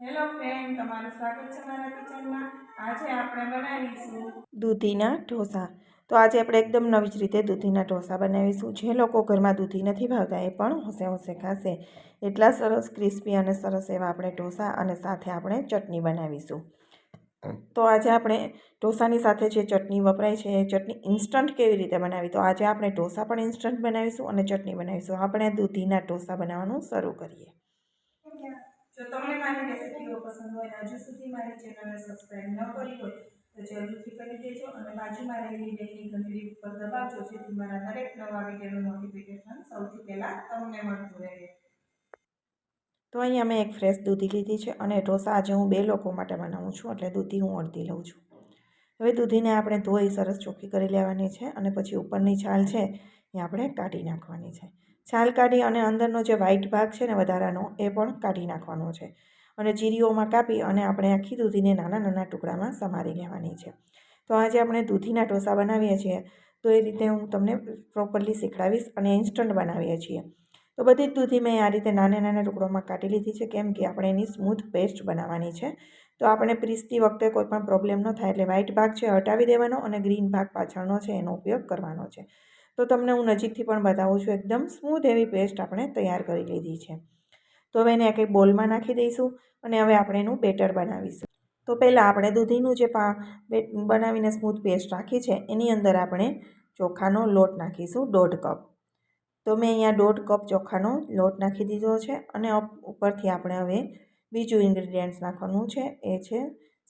Hello friend તમારું સ્વાગત છે મારા કિચનમાં. આજે આપણે બનાવીશું દૂધીના ઢોસા. તો આજે આપણે એકદમ નવી જ રીતે દૂધીના ઢોસા બનાવીશું. જે લોકો ઘરમાં દૂધી નથી ભાવતા એ પણ હોશે હોશે ખાશે. એટલા સરસ ક્રિસ્પી અને સરસ એવા આપણે ઢોસા અને સાથે આપણે ચટણી બનાવીશું. તો આજે આપણે ઢોસાની સાથે જે ચટણી વપરાય છે એ ચટણી ઇન્સ્ટન્ટ કેવી રીતે બનાવી? તો આજે આપણે ઢોસા પણ ઇન્સ્ટન્ટ બનાવીશું અને ચટણી બનાવીશું. આપણે દૂધીના ઢોસા બનાવવાનું શરૂ કરીએ. જો તમને મારી રેસિપીઓ પસંદ હોય હજુ સુધી મારી ચેનલને સબસ્ક્રાઈબ ન કરી હોય, તો જરૂરથી કરી દેજો અને બાજુમાં રહેલી બેલની ઘંટડી ઉપર દબાવજો, જેથી મારા દરેક નવા વિડીયોનું નોટિફિકેશન સૌથી પહેલાં તમને મળતું રહે. તો અહીંયા મેં એક ફ્રેશ દૂધી લીધી છે અને ઢોસા આજે હું બે લોકો માટે બનાવું છું, એટલે દૂધી હું અડધી લઉં છું. હવે દૂધીને આપણે ધોઈ સરસ ચોખ્ખી કરી લેવાની છે અને પછી ઉપરની છાલ છે એ આપણે કાઢી નાખવાની છે. છાલ કાઢી અને અંદરનો જે વ્હાઈટ ભાગ છે ને વધારાનો, એ પણ કાઢી નાખવાનો છે. અને ચીરીઓમાં કાપી અને આપણે આખી દૂધીને નાના નાના ટુકડામાં સમારી લેવાની છે. તો આજે આપણે દૂધીના ઢોસા બનાવીએ છીએ. તો એ રીતે હું તમને પ્રોપરલી શીખડાવીશ અને ઇન્સ્ટન્ટ બનાવીએ છીએ. તો બધી જ દૂધી મેં આ રીતે નાના નાના ટુકડોમાં કાઢી લીધી છે, કેમ કે આપણે એની સ્મૂથ પેસ્ટ બનાવવાની છે. તો આપણે પીસતી વખતે કોઈ પણ પ્રોબ્લેમ ન થાય એટલે વ્હાઇટ ભાગ છે હટાવી દેવાનો અને ગ્રીન ભાગ પાછળનો છે એનો ઉપયોગ કરવાનો છે. તો તમને હું નજીકથી પણ બતાવું છું, એકદમ સ્મૂથ એવી પેસ્ટ આપણે તૈયાર કરી લીધી છે. તો હવે એને એક બોલમાં નાખી દઈશું અને હવે આપણે એનું બેટર બનાવીશું. તો પહેલાં આપણે દૂધીનું જે પા બનાવીને સ્મૂથ પેસ્ટ રાખી છે, એની અંદર આપણે ચોખાનો લોટ નાખીશું, દોઢ કપ. તો મેં અહીંયા દોઢ કપ ચોખાનો લોટ નાખી દીધો છે અને ઉપરથી આપણે હવે બીજું ઇન્ગ્રીડિયન્ટ્સ નાખવાનું છે, એ છે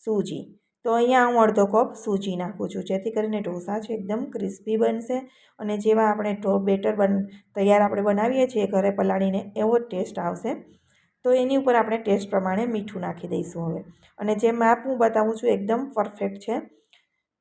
સૂજી. તો અહીંયા હું અડધો કપ સૂજી નાખું છું. જેથી કરીને ઢોસા છે એકદમ ક્રિસ્પી બનશે અને જેવા આપણે ઢો, બેટર બન, તૈયાર આપણે બનાવીએ છીએ ઘરે પલાળીને, એવો ટેસ્ટ આવશે. તો એની ઉપર આપણે ટેસ્ટ પ્રમાણે મીઠું નાખી દઈશું હવે. અને જે માપ હું બતાવું છું એકદમ પરફેક્ટ છે.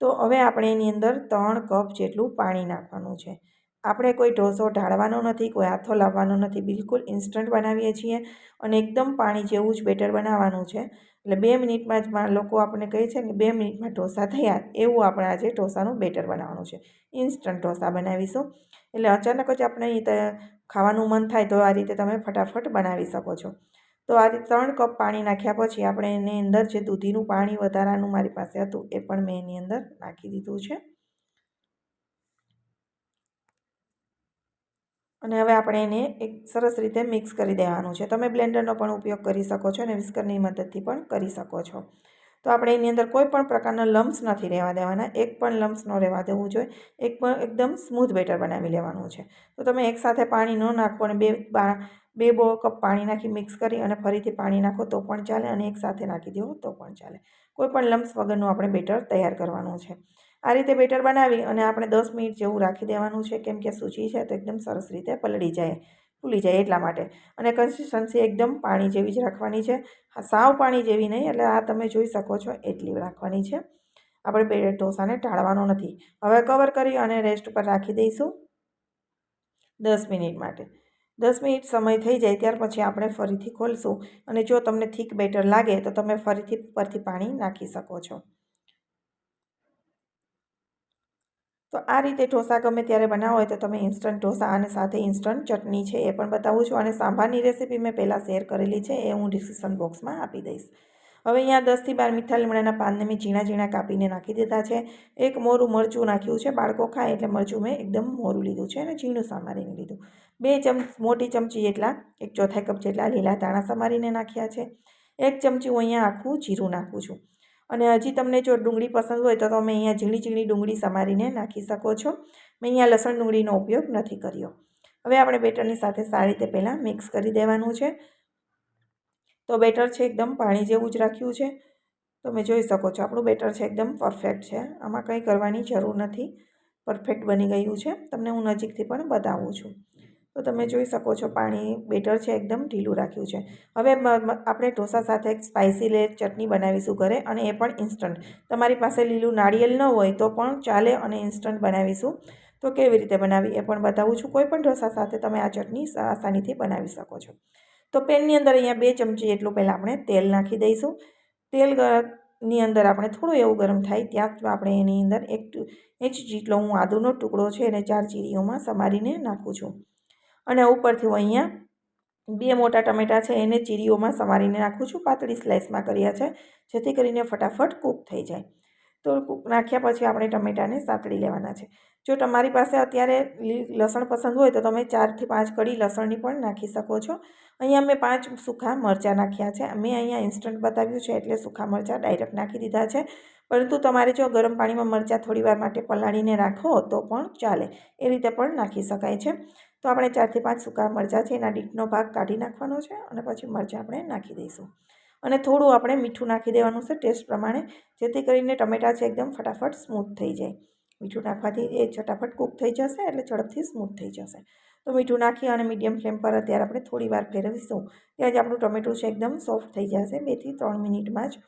તો હવે આપણે એની અંદર ત્રણ કપ જેટલું પાણી નાખવાનું છે. આપણે કોઈ ઢોસો ઢાળવાનો નથી, કોઈ હાથો લાવવાનો નથી, બિલકુલ ઇન્સ્ટન્ટ બનાવીએ છીએ અને એકદમ પાણી જેવું જ બેટર બનાવવાનું છે. એટલે બે મિનિટમાં જ લોકો આપણને કહે છે કે બે મિનિટમાં ઢોસા થયા. એવું આપણે આજે ઢોસાનું બેટર બનાવવાનું છે. ઇન્સ્ટન્ટ ઢોસા બનાવીશું. એટલે અચાનક જ આપણે ખાવાનું મન થાય તો આ રીતે તમે ફટાફટ બનાવી શકો છો. તો આ રીતે ત્રણ કપ પાણી નાખ્યા પછી આપણે એની અંદર જે દૂધીનું પાણી વધારાનું મારી પાસે હતું, એ પણ મેં એની અંદર નાખી દીધું છે. અને હવે આપણે એને એક સરસ રીતે મિક્સ કરી દેવાનું છે. તમે બ્લેન્ડરનો પણ ઉપયોગ કરી શકો છો અને વિસ્કરની મદદથી પણ કરી શકો છો. તો આપણે એની અંદર કોઈ પણ પ્રકારના લમ્સ નથી રહેવા દેવાના. એક પણ લમ્સ ન રહેવા દેવું જોઈએ. એક પણ એકદમ સ્મૂથ બેટર બનાવી લેવાનું છે. તો તમે એકસાથે પાણી ન નાખો અને બે બે, બો કપ પાણી નાખી મિક્સ કરી અને ફરીથી પાણી નાખો તો પણ ચાલે અને એકસાથે નાખી દો તો પણ ચાલે. કોઈ પણ લમ્સ વગરનું આપણે બેટર તૈયાર કરવાનું છે. આ રીતે બેટર બનાવી અને આપણે દસ મિનિટ જેવું રાખી દેવાનું છે. કેમ કે સૂજી છે તો એકદમ સરસ રીતે પલળી જાય, ફૂલી જાય એટલા માટે. અને કન્સિસ્ટન્સી એકદમ પાણી જેવી જ રાખવાની છે. સાવ પાણી જેવી નહીં, એટલે આ તમે જોઈ શકો છો એટલી રાખવાની છે. આપણે બે ઢોસાને ટાળવાનો નથી. હવે કવર કરી અને રેસ્ટ પર રાખી દઈશું. દસ મિનિટ માટે. દસ મિનિટ સમય થઈ જાય ત્યાર પછી આપણે ફરીથી ખોલશું. અને જો તમને થીક બેટર લાગે તો તમે ફરીથી પરથી પાણી નાખી શકો છો. તો આ રીતે ઢોસા ગમે ત્યારે બનાવો હોય તો તમે ઇન્સ્ટન્ટ ઢોસા અને સાથે ઇન્સ્ટન્ટ ચટણી છે એ પણ બતાવું છું અને સાંભારની રેસીપી મેં પહેલાં શેર કરેલી છે એ હું ડિસ્ક્રિપ્શન બોક્સમાં આપી દઈશ. હવે અહીંયા દસથી બાર મીઠા લીમડાના પાનને મેં ઝીણા ઝીણા કાપીને નાખી દીધા છે. એક મોરું મરચું નાખ્યું છે, બાળકો ખાય એટલે મરચું મેં એકદમ મોરું લીધું છે અને ઝીણું સમારીને લીધું. બે ચમ, મોટી ચમચી જેટલા, એક ચોથાઈ કપ જેટલા લીલા ધાણા સમારીને નાખ્યા છે. એક ચમચી હું અહીંયા આખું જીરું નાખું છું. અને હજી તમને જો ડુંગળી પસંદ હોય તો તમે અહીંયા ઝીણી ઝીણી ડુંગળી સમારીને નાખી શકો છો. મેં અહીંયા લસણ ડુંગળીનો ઉપયોગ નથી કર્યો. હવે આપણે બેટરની સાથે સારી રીતે પહેલાં મિક્સ કરી દેવાનું છે. તો બેટર છે એકદમ પાણી જેવું જ રાખ્યું છે. તમે જોઈ શકો છો આપણું બેટર છે એકદમ પરફેક્ટ છે. આમાં કંઈ કરવાની જરૂર નથી. પરફેક્ટ બની ગયું છે. તમને હું નજીકથી પણ બતાવું છું. તો તમે જોઈ શકો છો, પાણી બેટર છે, એકદમ ઢીલું રાખ્યું છે. હવે આપણે ઢોસા સાથે એક સ્પાઇસી લેટ ચટણી બનાવીશું ઘરે અને એ પણ ઇન્સ્ટન્ટ તમારી પાસે લીલું નાળિયેર ન હોય તો પણ ચાલે અને ઇન્સ્ટન્ટ બનાવીશું. તો કેવી રીતે બનાવી એ પણ બતાવું છું. કોઈ પણ ઢોસા સાથે તમે આ ચટણી આસાનીથી બનાવી શકો છો. તો પેનની અંદર અહીંયા બે ચમચી એટલું પહેલાં આપણે તેલ નાખી દઈશું. તેલની અંદર આપણે થોડું એવું ગરમ થાય ત્યાં આપણે એની અંદર એક ઇંચ જેટલો હું આદુનો ટુકડો છે એને ચાર ચીરીઓમાં સમારીને નાખું છું. અને ઉપરથી હું અહીંયા બે મોટા ટમેટાં છે, એને ચીરીઓમાં સમારીને નાખું છું. પાતળી સ્લાઇસમાં કર્યા છે, જેથી કરીને ફટાફટ કૂક થઈ જાય. તો કૂક નાખ્યા પછી આપણે ટમેટાને સાતળી લેવાના છે. જો તમારી પાસે અત્યારે લસણ પસંદ હોય તો તમે ચારથી પાંચ કડી લસણની પણ નાખી શકો છો. અહીંયા મેં પાંચ સૂકા મરચાં નાખ્યા છે. મેં અહીંયા ઇન્સ્ટન્ટ બતાવ્યું છે એટલે સૂકા મરચાં ડાયરેક્ટ નાખી દીધા છે. પરંતુ તમારે જો ગરમ પાણીમાં મરચાં થોડીવાર માટે પલાળીને રાખો તો પણ ચાલે. એ રીતે પણ નાખી શકાય છે. તો આપણે ચારથી પાંચ સૂકા મરચાં છે, એના ડીટનો ભાગ કાઢી નાખવાનો છે અને પછી મરચાં આપણે નાખી દઈશું. અને થોડું આપણે મીઠું નાખી દેવાનું છે ટેસ્ટ પ્રમાણે, જેથી કરીને ટમેટાં છે એકદમ ફટાફટ સ્મૂથ થઈ જાય. મીઠું નાખવાથી એ ફટાફટ કૂક થઈ જશે એટલે ઝડપથી સ્મૂથ થઈ જશે. તો મીઠું નાખી અને મીડિયમ ફ્લેમ પર અત્યારે આપણે થોડી વાર ફેરવીશું. ત્યાં જ આપણું ટમેટું છે એકદમ સોફ્ટ થઈ જશે, બેથી ત્રણ મિનિટમાં જ.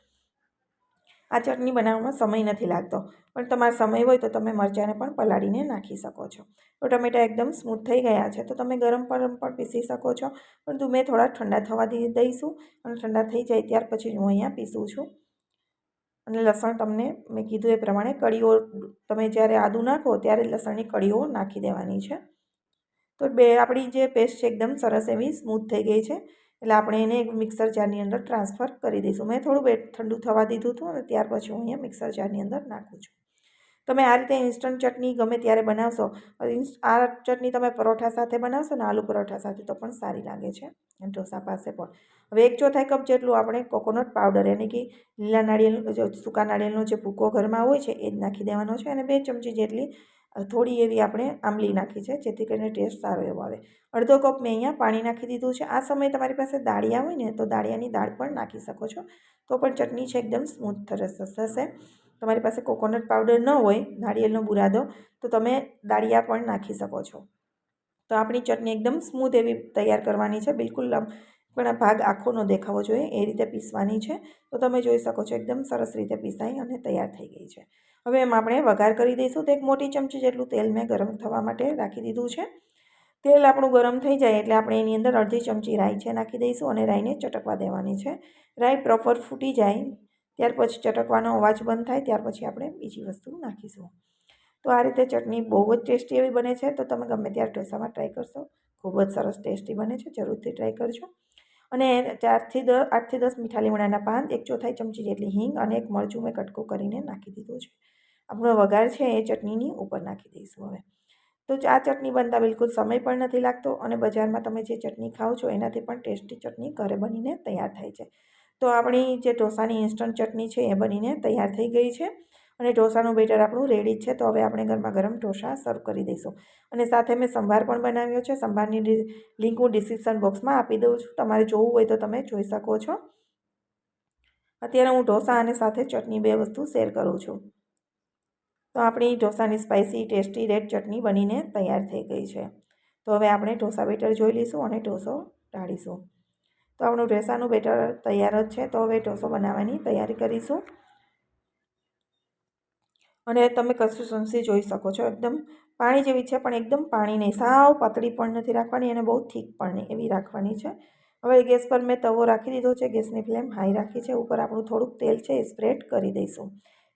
આ ચટણી બનાવવામાં સમય નથી લાગતો. પણ તમારો સમય હોય તો તમે મરચાંને પણ પલાળીને નાખી શકો છો. તો ટમેટા એકદમ સ્મૂથ થઈ ગયા છે. તો તમે ગરમ ગરમ પણ પીસી શકો છો. પરંતુ મેં થોડા ઠંડા થવા દઈશું અને ઠંડા થઈ જાય ત્યાર પછી હું અહીંયા પીસું છું. અને લસણ તમને મેં કીધું એ પ્રમાણે કળીઓ તમે જ્યારે આદું નાખો ત્યારે લસણની કળીઓ નાખી દેવાની છે. તો બે આપણી જે પેસ્ટ છે, એકદમ સરસ એવી સ્મૂથ થઈ ગઈ છે. એટલે આપણે એને એક મિક્સર જારની અંદર ટ્રાન્સફર કરી દઈશું. મેં થોડું બે ઠંડુ થવા દીધું હતું અને ત્યાર પછી હું અહીંયા મિક્સર જારની અંદર નાખું છું. તમે આ રીતે ઇન્સ્ટન્ટ ચટણી ગમે ત્યારે બનાવશો આ ચટણી તમે પરોઠા સાથે બનાવશો ને આલુ પરોઠા સાથે તો પણ સારી લાગે છે. અને ઢોસા પાસે પણ. હવે એક ચોથાઈ કપ જેટલું આપણે કોકોનટ પાવડર એટલે કે લીલા નાળિયેર સૂકા નાળિયેરનો જે ભૂકો ઘરમાં હોય છે, એ જ નાખી દેવાનો છે અને બે ચમચી જેટલી થોડી એવી આપણે આંબલી નાખી છે, જેથી કરીને ટેસ્ટ સારો એવો આવે. અડધો કપ મેં અહીંયા પાણી નાખી દીધું છે. આ સમયે તમારી પાસે દાળિયા હોય ને, તો દાળિયાની દાળ પણ નાખી શકો છો. તો પણ ચટણી છે એકદમ સ્મૂથ થશે. તમારી પાસે કોકોનટ પાવડર ન હોય નાળિયેરનો બુરાદો, તો તમે દાળિયા પણ નાખી શકો છો. તો આપણી ચટણી એકદમ સ્મૂથ એવી તૈયાર કરવાની છે. બિલકુલ પણ ભાગ આખો ન દેખાવો જોઈએ, એ રીતે પીસવાની છે. તો તમે જોઈ શકો છો, એકદમ સરસ રીતે પીસાઈ અને તૈયાર થઈ ગઈ છે. હવે એમાં આપણે વઘાર કરી દઈશું તો એક મોટી ચમચી જેટલું તેલ મેં ગરમ થવા માટે રાખી દીધું છે. તેલ આપણું ગરમ થઈ જાય એટલે આપણે એની અંદર અડધી ચમચી રાઈ છે નાખી દઈશું અને રાઈને ચટકવા દેવાની છે. રાઈ પ્રોપર ફૂટી જાય, ત્યાર પછી ચટકવાનો અવાજ બંધ થાય, ત્યાર પછી આપણે બીજી વસ્તુ નાખીશું. તો આ રીતે ચટણી બહુ જ ટેસ્ટી એવી બને છે તો તમે ગમે ત્યારે ઢોસામાં ટ્રાય કરશો. ખૂબ જ સરસ ટેસ્ટી બને છે, જરૂરથી ટ્રાય કરજો. અને ચારથી દસ આઠથી દસ મીઠા લીમડાના પાન, એક ચોથાઈ ચમચી જેટલી હિંગ અને એક મરચું મેં કટકો કરીને નાખી દીધું છે. આપણો વઘાર છે એ ચટણીની ઉપર નાખી દઈશું હવે. તો આ ચટણી બનતા બિલકુલ સમય પણ નથી લાગતો અને બજારમાં તમે જે ચટણી ખાઓ છો એનાથી પણ ટેસ્ટી ચટણી ઘરે બનીને તૈયાર થાય છે. તો આપણી જે ઢોસાની ઇન્સ્ટન્ટ ચટણી છે એ બનીને તૈયાર થઈ ગઈ છે અને ઢોસાનું બેટર આપણું રેડી જ છે તો હવે આપણે ગરમા ગરમ ઢોસા સર્વ કરી દઈશું. અને સાથે મેં સંભાર પણ બનાવ્યો છે. સંભારની લિંક હું ડિસ્ક્રિપ્શન બોક્સમાં આપી દઉં છું. તમારે જોવું હોય તો તમે જોઈ શકો છો. અત્યારે હું ઢોસા અને સાથે ચટણી બે વસ્તુ શેર કરું છું. તો આપણી ઢોસાની સ્પાઇસી ટેસ્ટી રેડ ચટણી બનીને તૈયાર થઈ ગઈ છે. તો હવે આપણે ઢોસા બેટર જોઈ લઈશું અને ઢોસો ઢાળીશું. તો આપણું ઢોસાનું બેટર તૈયાર જ છે, તો હવે ઢોસો બનાવવાની તૈયારી કરીશું. અને તમે કન્સિસ્ટન્સી જોઈ શકો છો, એકદમ પાણી જેવી છે, પણ એકદમ પાણી નહીં. સાવ પાતળી પણ નથી રાખવાની અને બહુ થીક પણ નહીં, એવી રાખવાની છે. હવે ગેસ પર મેં તવો રાખી દીધો છે, ગેસની ફ્લેમ હાઈ રાખી છે, ઉપર આપણું થોડુંક તેલ છે એ સ્પ્રેડ કરી દઈશું.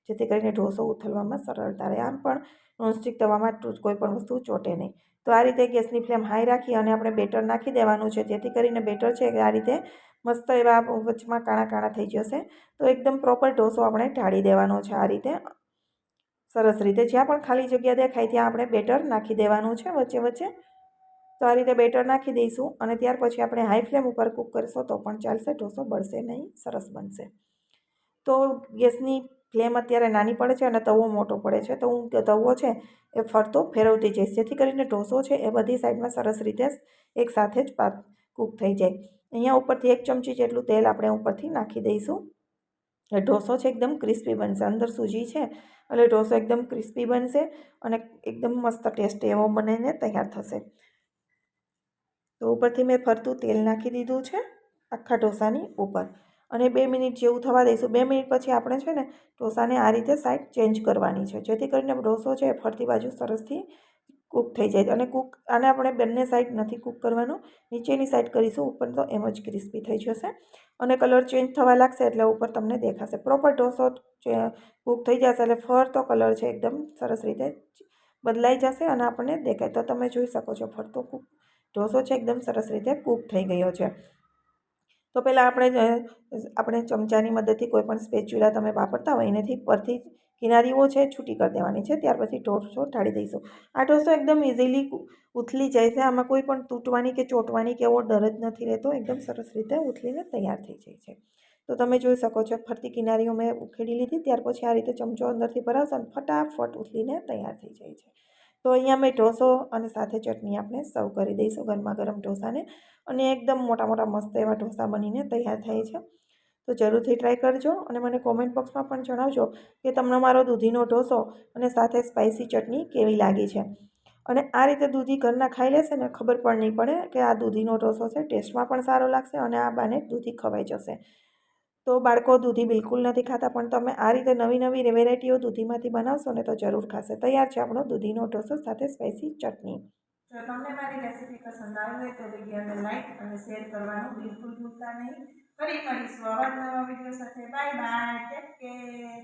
જેથી કરીને ઢોસો ઉથલવામાં સરળતા રહે. આમ પણ નોનસ્ટિક તવામાં કોઈ પણ વસ્તુ ચોટે નહીં. તો આ રીતે ગેસની ફ્લેમ હાઈ રાખી અને આપણે બેટર નાખી દેવાનું છે. જેથી કરીને બેટર છે આ રીતે મસ્ત એવા વચમાં કાણા કાણા થઈ જશે. તો એકદમ પ્રોપર ઢોસો આપણે ઢાળી દેવાનો છે આ રીતે. સરસ રીતે જ્યાં પણ ખાલી જગ્યા દેખાય ત્યાં આપણે બેટર નાખી દેવાનું છે વચ્ચે વચ્ચે. તો આ રીતે બેટર નાખી દઈશું અને ત્યાર પછી આપણે હાઈ ફ્લેમ ઉપર કૂક કરીશું તો પણ ચાલશે. ઢોસો બળશે નહીં. સરસ બનશે. તો ગેસની ફ્લેમ અત્યારે નાની પડે છે અને તવો મોટો પડે છે. તો હું તવો છે એ ફરતો, ફેરવતી જઈશ. જેથી કરીને ઢોસો છે એ બધી સાઈડમાં સરસ રીતે એક સાથે જ પાક કૂક થઈ જાય. અહીંયા ઉપરથી એક ચમચી જેટલું તેલ આપણે ઉપરથી નાખી દઈશું. ઢોસો છે એકદમ ક્રિસ્પી બનશે. અંદર સૂજી છે એટલે ઢોસો એકદમ ક્રિસ્પી બનશે અને એકદમ મસ્ત ટેસ્ટી એવો બનીને તૈયાર થશે. તો ઉપરથી મેં ફરતું તેલ નાખી દીધું છે આખા ઢોસાની ઉપર. અને બે મિનિટ જેવું થવા દઈશું. બે મિનિટ પછી આપણે છે ને ઢોસાને આ રીતે સાઈડ ચેન્જ કરવાની છે. જેથી કરીને ઢોસો છે એ ફરતી બાજુ સરસથી કૂક થઈ જાય. અને કૂક આને આપણે બંને સાઈડ નથી કૂક કરવાનું. નીચેની સાઈડ કરીશું, ઉપર તો એમ જ ક્રિસ્પી થઈ જશે. અને કલર ચેન્જ થવા લાગશે એટલે ઉપર તમને દેખાશે. પ્રોપર ઢોસો કૂક થઈ જશે એટલે ફરતો કલર છે એકદમ સરસ રીતે બદલાઈ જશે અને આપણને દેખાય. તો તમે જોઈ શકો છો ફરતો કૂક ઢોસો છે એકદમ સરસ રીતે કૂક થઈ ગયો છે. તો પહેલાં આપણે આપણે ચમચાની મદદથી કોઈ પણ સ્પેચ્યુલા તમે વાપરતા હોય એનાથી પરથી કિનારીઓ છે છૂટી કરી દેવાની છે. ત્યાર પછી ઢોસો ઠાળી દઈશું. આ ઢોસો એકદમ ઇઝીલી ઉથલી જાય છે. આમાં કોઈ પણ તૂટવાની કે ચોંટવાની કે એવો ડર જ નથી રહેતો. એકદમ સરસ રીતે ઉથલીને તૈયાર થઈ જાય છે. તો તમે જોઈ શકો છો, ફરતી કિનારીઓ મેં ઉખેડી લીધી. ત્યાર પછી આ રીતે ચમચો અંદરથી ભરાવશો અને ફટાફટ ઉથલીને તૈયાર થઈ જાય છે. તો અહીંયા મેં ઢોસો અને સાથે ચટણી આપણે સર્વ કરી દઈશું ગરમા ગરમ ઢોસાને. અને એકદમ મોટા મોટા મસ્ત એવા ઢોસા બનીને તૈયાર થાય છે. તો જરૂરથી ટ્રાય કરજો અને મને કોમેન્ટ બોક્સમાં પણ જણાવજો કે તમને મારો દૂધીનો ઢોસો અને સાથે સ્પાઇસી ચટણી કેવી લાગી છે. અને આ રીતે દૂધી ઘરના ખાઈ લેશે ને ખબર પણ નહીં પડે કે આ દૂધીનો ઢોસો છે ટેસ્ટમાં પણ સારો લાગશે અને આ બાને દૂધી ખવાઈ જશે. તો બાળકો દૂધી બિલકુલ નથી ખાતા, પણ તમે આ રીતે નવી નવી વેરાયટીઓ દૂધીમાંથી બનાવશો ને તો જરૂર ખાશે. તૈયાર છે આપણો દૂધીનો ઢોસો સાથે સ્પાઇસી ચટણી. જો તમને મારી રેસીપી પસંદ આવી હોય તો વિડીયોને લાઈક અને શેર કરવાનું બિલકુલ ભૂલતા નહીં. ફરી મળીશું આવા નવા વીડિયો સાથે. Bye bye. Take care.